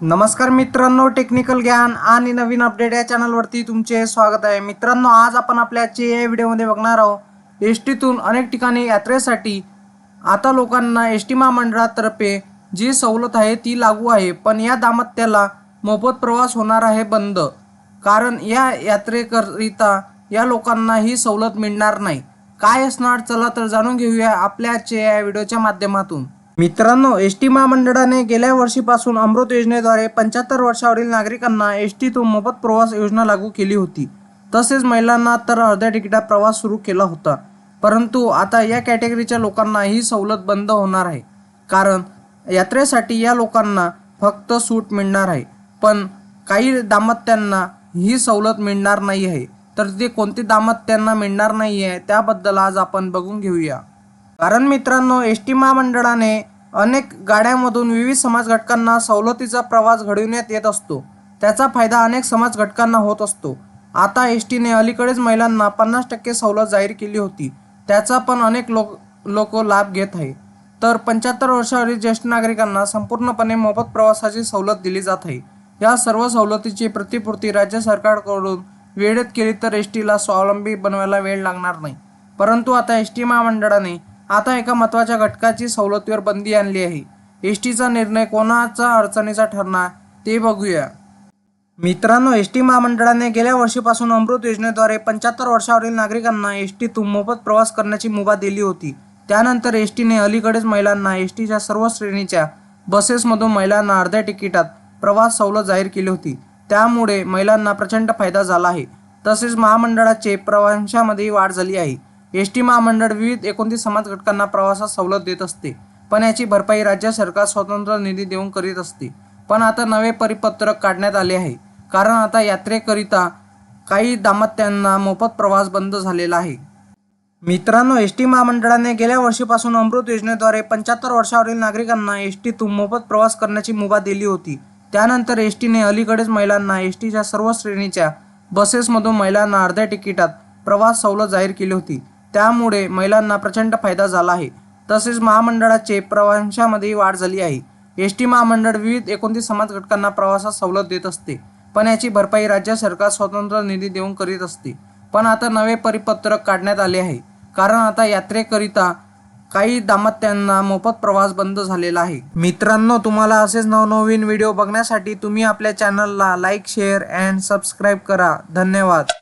नमस्कार मित्रांनो टेक्निकल ज्ञान आणि नवीन अपडेट या चॅनलवरती तुमचे स्वागत आहे. मित्रांनो आज आपण आपल्या चे या व्हिडिओमध्ये बघणार आहोत एस टीतून अनेक ठिकाणी यात्रेसाठी आता लोकांना एस टी महामंडळातर्फे जी सवलत आहे ती लागू आहे पण या दाम्पत्याला मोफत प्रवास होणार आहे बंद. कारण या यात्रेकरिता या लोकांना ही सवलत मिळणार नाही. काय असणार चला तर जाणून घेऊया आपल्या आजच्या या व्हिडिओच्या माध्यमातून. मित्रांनो एस टी महामंडळाने गेल्या वर्षीपासून अमृत योजनेद्वारे पंच्याहत्तर वर्षावरील नागरिकांना एस टीतून मोफत प्रवास योजना लागू केली होती. तसेच महिलांना तर अर्ध्या तिकिटात प्रवास सुरू केला होता. परंतु आता या कॅटेगरीच्या लोकांना ही सवलत बंद होणार आहे. कारण यात्रेसाठी या लोकांना फक्त सूट मिळणार आहे. पण काही दाम्पत्यांना ही सवलत मिळणार नाही आहे. तर ते कोणते दाम्पत्यांना मिळणार नाही आहे त्याबद्दल आज आपण बघून घेऊया. कारण मित्रांनो एस टी महामंडळाने अनेक गाड्यांमधून विविध समाज घटकांना सवलतीचा प्रवास घडविण्यात येत असतो. त्याचा फायदा अनेक समाज घटकांना होत असतो. आता एस टीने अलीकडेच महिलांना पन्नास टक्के सवलत जाहीर केली होती. त्याचा पण अनेक लोक लोक लाभ घेत आहे. तर पंच्याहत्तर वर्षावरील ज्येष्ठ नागरिकांना संपूर्णपणे मोफत प्रवासाची सवलत दिली जात आहे. या सर्व सवलतीची प्रतिपूर्ती राज्य सरकारकडून वेळेत केली तर एस टीला स्वावलंबी बनवायला वेळ लागणार नाही. परंतु आता एस टी महामंडळाने आता एका महत्त्वाच्या घटकाची सवलतीवर बंदी आणली आहे. एस टीचा निर्णय कोणाचा अडचणीचा ठरणार ते बघूया. मित्रांनो एस टी महामंडळाने गेल्या वर्षीपासून अमृत योजनेद्वारे पंच्याहत्तर वर्षावरील नागरिकांना एस टीतून मोफत प्रवास करण्याची मुभा दिली होती. त्यानंतर एस टीने अलीकडेच महिलांना एस टीच्या सर्व श्रेणीच्या बसेसमधून महिलांना अर्ध्या तिकिटात प्रवास सवलत जाहीर केली होती. त्यामुळे महिलांना प्रचंड फायदा झाला आहे. तसेच महामंडळाचे प्रवाशांमध्येही वाढ झाली आहे. एस टी महामंडळ विविध एकोणतीस समाज घटकांना प्रवासात सवलत देत असते. पण याची भरपाई राज्य सरकार स्वतंत्र निधी देऊन करीत असते. पण आता नवे परिपत्रक काढण्यात आले आहे. कारण आता यात्रेकरिता काही दाम्पत्यांना मोफत प्रवास बंद झालेला आहे. मित्रांनो एस टी महामंडळाने गेल्या वर्षीपासून अमृत योजनेद्वारे पंच्याहत्तर वर्षावरील नागरिकांना एस टीतून मोफत प्रवास करण्याची मुभा दिली होती. त्यानंतर एस टीने अलीकडेच महिलांना एस टीच्या सर्व श्रेणीच्या बसेसमधून महिलांना अर्ध्या तिकिटात प्रवास सवलत जाहीर केली होती. त्यामुळे महिलांना प्रचंड फायदा झाला आहे. तसेच महामंडळाचे प्रवाशांमध्येही वाढ झाली आहे. एस टी महामंडळ विविध एकोणतीस समाज घटकांना प्रवासात सवलत देत असते पण याची भरपाई राज्य सरकार स्वतंत्र निधी देऊन करीत असते. पण आता नवे परिपत्रक काढण्यात आले आहे. कारण आता यात्रेकरिता काही दाम्पत्यांना मोफत प्रवास बंद झालेला आहे. मित्रांनो तुम्हाला असेच नवनवीन व्हिडिओ बघण्यासाठी तुम्ही आपल्या चॅनलला लाईक शेअर अँड सबस्क्राईब करा. धन्यवाद.